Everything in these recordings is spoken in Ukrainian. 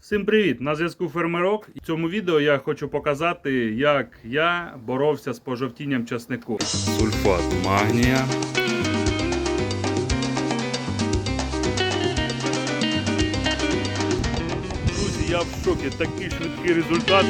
Всім привіт! На зв'язку Фермерок. І в цьому відео я хочу показати, як я боровся з пожовтінням часнику. Сульфат магнія. Друзі, я в шокі. Такий швидкий результат.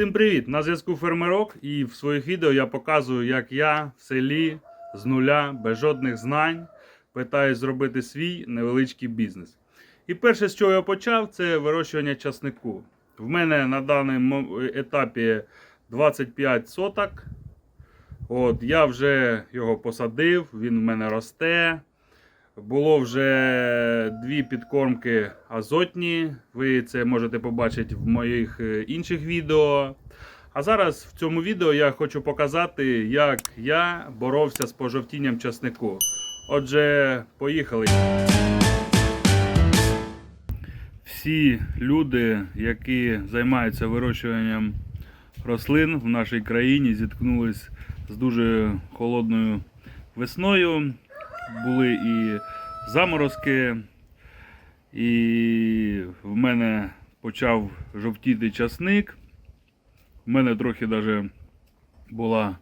Всім привіт! На зв'язку Фермерок і в своїх відео я показую, як я в селі з нуля, без жодних знань, питаюсь зробити свій невеличкий бізнес. І перше, з чого я почав, це вирощування часнику. В мене на даному етапі 25 соток. От, я вже його посадив, він в мене росте. Було вже дві підкормки азотні. Ви це можете побачити в моїх е, інших відео. А зараз в цьому відео я хочу показати, як я боровся з пожовтінням часнику. Отже, поїхали. Всі люди, які займаються вирощуванням рослин в нашій країні, зіткнулись з дуже холодною весною були і заморозки, і в мене почав жовтіти часник. У мене трохи даже була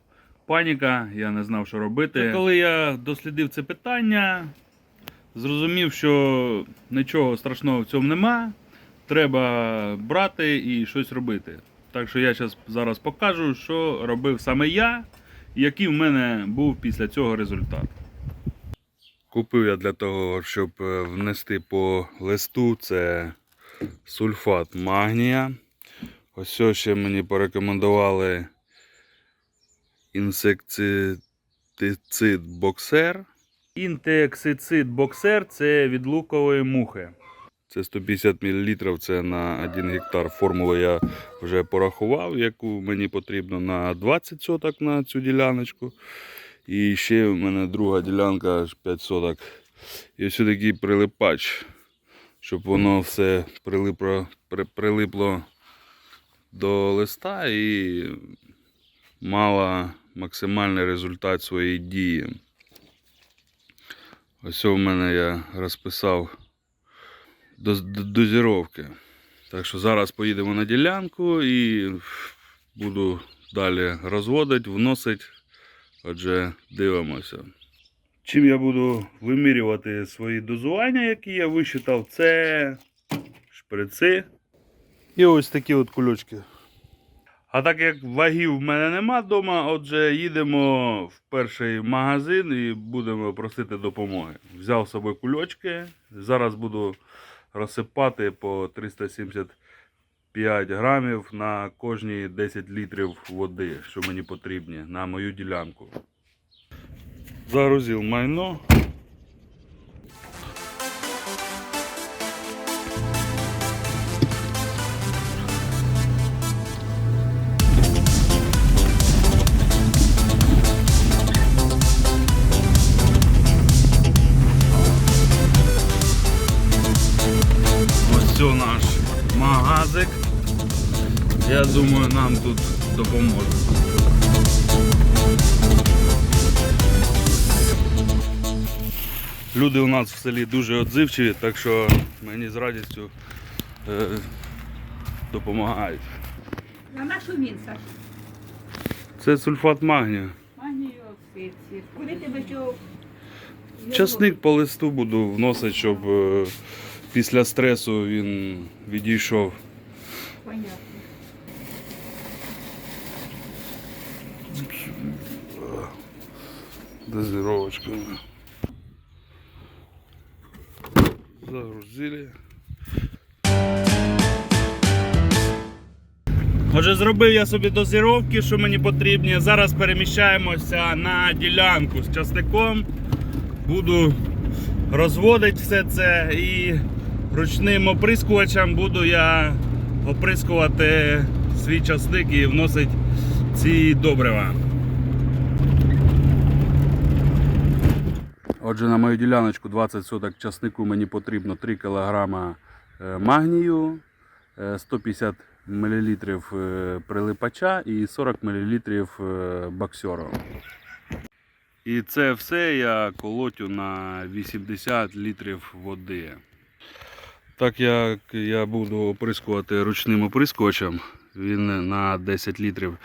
паніка, я не знав, що робити. Та коли я дослідив це питання, зрозумів, що нічого страшного в цьому нема. Треба брати і щось робити. Так що я зараз покажу, що робив саме я, який в мене був після цього результат. Купив я для того, щоб е, внести по листу це сульфат магнія. Ось ще мені порекомендували інсектицид боксер. Інтексицид боксер це від лукової мухи. Це 150 мл, це на 1 гектар. Формулу я вже порахував, яку мені потрібно на 20 соток на цю діляночку. І ще в мене друга ділянка аж 5 соток. І ось такий прилипач, щоб воно все прилипло, при, прилипло до листа і мало максимальний результат своєї дії. Ось у мене я розписав доз- д- дозіровки. Так що зараз поїдемо на ділянку і буду далі розводити, вносити. Отже, дивимося. Чим я буду вимірювати свої дозування, які я висчитав, це шприци і ось такі от кульочки. А так як вагів в мене нема вдома, отже, їдемо в перший магазин і будемо просити допомоги. Взяв з собою кульочки. Зараз буду розсипати по 375 грамів на кожні 10 літрів води, що мені потрібні на мою ділянку. Загрузив майно. Ось наш магазик. Я думаю, нам тут допоможе. Люди у нас в селі дуже відзивчиві, так що мені з радістю е, допомагають. На нашу він, Саш. Це сульфат магнію. Магнію оксидці. Куди тебе що? Часник по листу буду вносити, щоб е, після стресу він відійшов. Понятно. Дозировочка. Загрузили. Отже, зробив я собі дозировки, що мені потрібні. Зараз переміщаємося на ділянку з часником. Буду розводити все це і ручним оприскувачем буду я оприскувати свій часник і вносити ці добрива. Отже, на мою діляночку 20 соток часнику мені потрібно 3 кг е, магнію, е, 150 мл е, прилипача і 40 мл е, боксеру. І це все я колотю на 80 літрів води. Так як я буду оприскувати ручним оприскувачем, він на 10 літрів.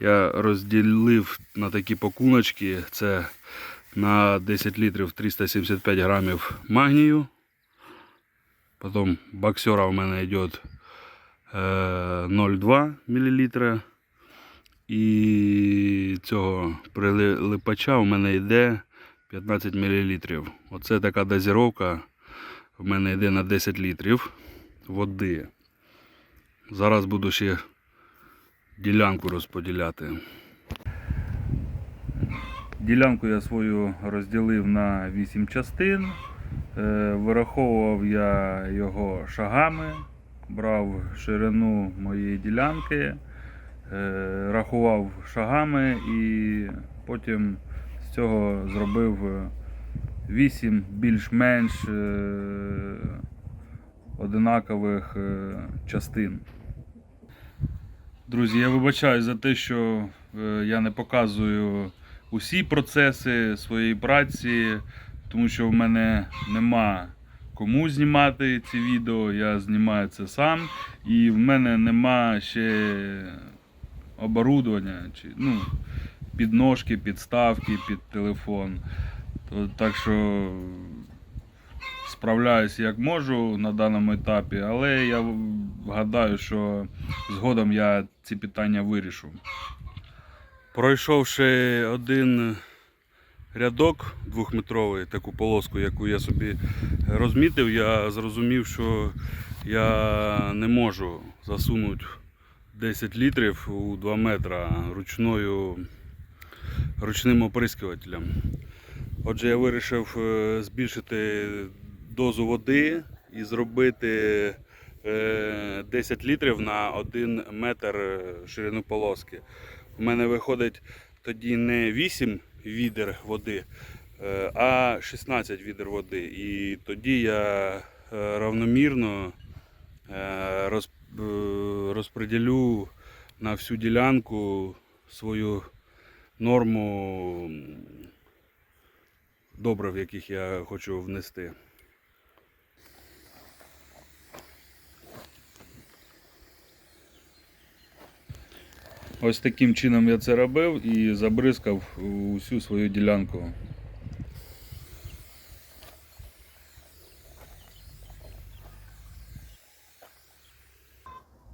Я розділив на такі пакуночки. Це на 10 літрів 375 грамів магнію. Потім боксера у мене йде е, 0,2 мл. І цього прилипача у мене йде 15 мл. Оце така дозировка в мене йде на 10 літрів води. Зараз буду ще ділянку розподіляти. Ділянку я свою розділив на 8 частин. Е, Вираховував я його шагами, брав ширину моєї ділянки, е, рахував шагами і потім з цього зробив е, 8 більш-менш е, одинакових е, частин. Друзі, я вибачаю за те, що я не показую усі процеси своєї праці, тому що в мене нема кому знімати ці відео, я знімаю це сам, і в мене нема ще оборудовання, чи, ну, підножки, підставки під телефон. То, так що справляюсь як можу на даному етапі, але я гадаю, що згодом я ці питання вирішу. Пройшовши один рядок двохметровий, таку полоску, яку я собі розмітив, я зрозумів, що я не можу засунути 10 літрів у 2 метра ручною, ручним оприскувателем. Отже, я вирішив е, збільшити дозу води і зробити е, 10 літрів на 1 метр е, ширину полоски. У мене виходить тоді не 8 відер води, е, а 16 відер води. І тоді я е, равномірно е, розподілю на всю ділянку свою норму добрив, яких я хочу внести. Ось таким чином я це робив і забризкав усю свою ділянку.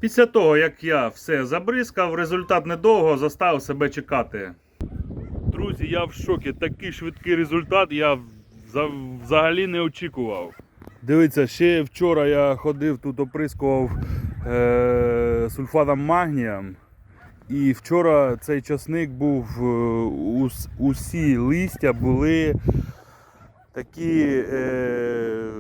Після того, як я все забризкав, результат недовго заставив себе чекати. Друзі, я в шокі. Такий швидкий результат я взагалі не очікував. Дивіться, ще вчора я ходив тут, оприскував е- сульфатом магнія. І вчора цей часник був, е, ус- усі листя були такі е,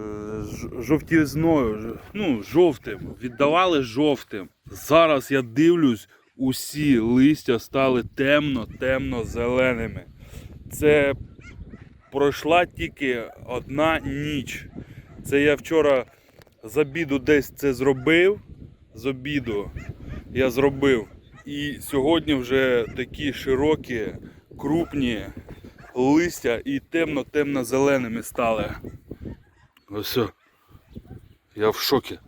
жовтізною, ну, жовтим, віддавали жовтим. Зараз я дивлюсь, усі листя стали темно-темно-зеленими. Це пройшла тільки одна ніч. Це я вчора з обіду десь це зробив. З обіду я зробив. І сьогодні вже такі широкі, крупні листя і темно-темно-зеленими стали. Ось. Я в шокі.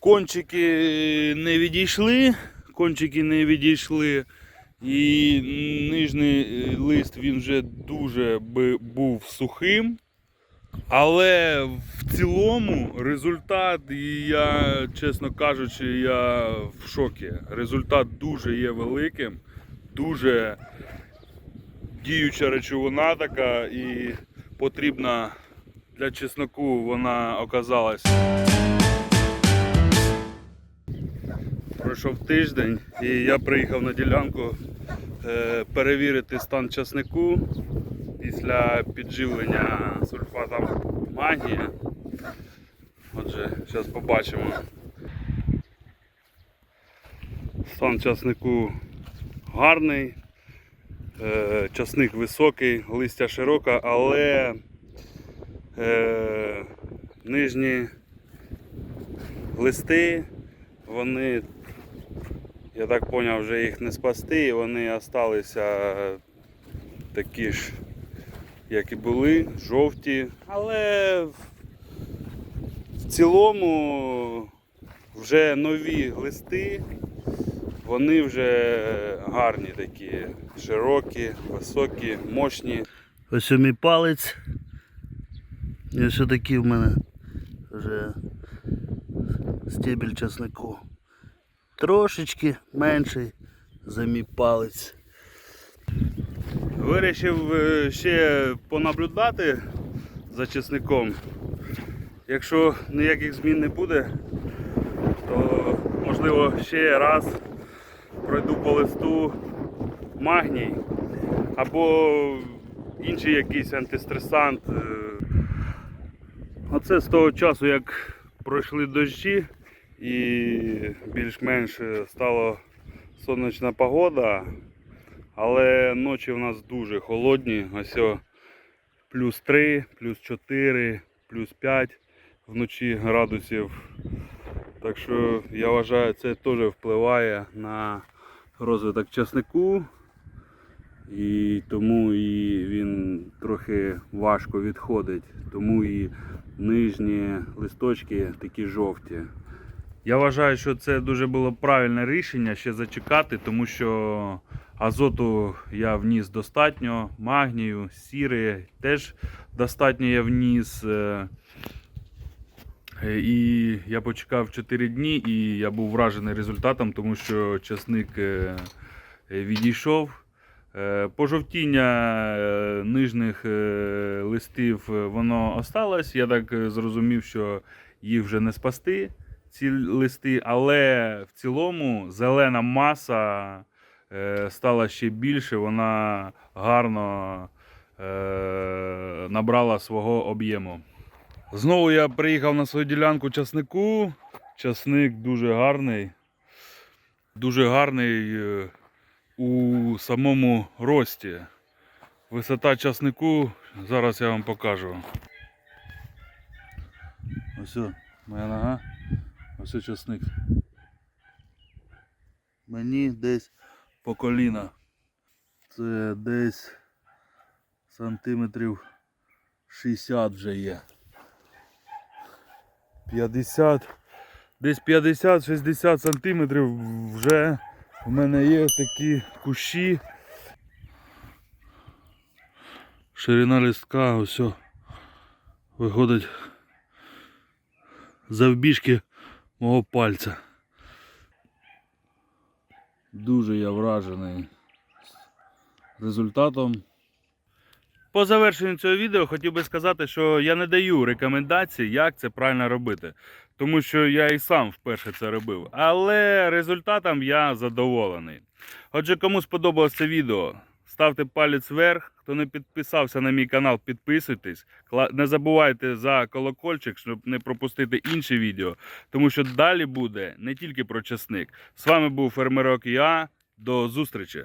Кончики не відійшли, кончики не відійшли. І нижній лист він вже дуже був сухим. Але в цілому результат, і я, чесно кажучи, я в шокі. Результат дуже є великим, дуже діюча речовина така і потрібна для чесноку вона оказалась. Пройшов тиждень і я приїхав на ділянку е, перевірити стан часнику після підживлення сульфатом магнія. Отже, зараз побачимо. Стан часнику гарний. Е, часник високий, листя широке, але е, нижні листи, вони, я так зрозумів, вже їх не спасти, і вони залишилися такі ж, як і були, жовті. Але в- цілому вже нові листи, вони вже гарні такі, широкі, високі, мощні. Ось мій палець. І ось такий в мене вже стебель часнику. Трошечки менший за мій палець. Вирішив е, ще понаблюдати за чесником. Якщо ніяких змін не буде, то можливо ще раз пройду по листу магній або інший якийсь антистресант. е. Оце з того часу, як пройшли дощі і більш-менш стала сонячна погода, але ночі в нас дуже холодні. Ось о, плюс 3, плюс 4, плюс 5 вночі градусів. Так що я вважаю, це теж впливає на розвиток часнику. І тому і він трохи важко відходить. Тому і нижні листочки такі жовті. Я вважаю, що це дуже було правильне рішення ще зачекати, тому що азоту я вніс достатньо, магнію, сіри теж достатньо я вніс. е, е, І я почекав 4 дні і я був вражений результатом, тому що часник е, відійшов. Пожовтіння нижніх листів воно осталось. Я так зрозумів, що їх вже не спасти, ці листи, але в цілому зелена маса стала ще більше, вона гарно е, набрала свого об'єму. Знову я приїхав на свою ділянку часнику. Часник дуже гарний. Дуже гарний е, у самому рості. Висота часнику зараз я вам покажу. Ось моя нога. Ось часник. Мені десь По коліна. це десь сантиметрів 60 вже є. 50, десь 50-60 сантиметрів вже в мене є такі кущі. Ширина листка ось виходить завбіжки мого пальця. Дуже я вражений результатом. По завершенню цього відео хотів би сказати, що я не даю рекомендацій, як це правильно робити. Тому що я і сам вперше це робив. Але результатом я задоволений. Отже, кому сподобалось це відео, ставте палець вверх. Хто не підписався на мій канал, підписуйтесь. Не забувайте за колокольчик, щоб не пропустити інші відео. Тому що далі буде не тільки про часник. З вами був фермерок Я. До зустрічі!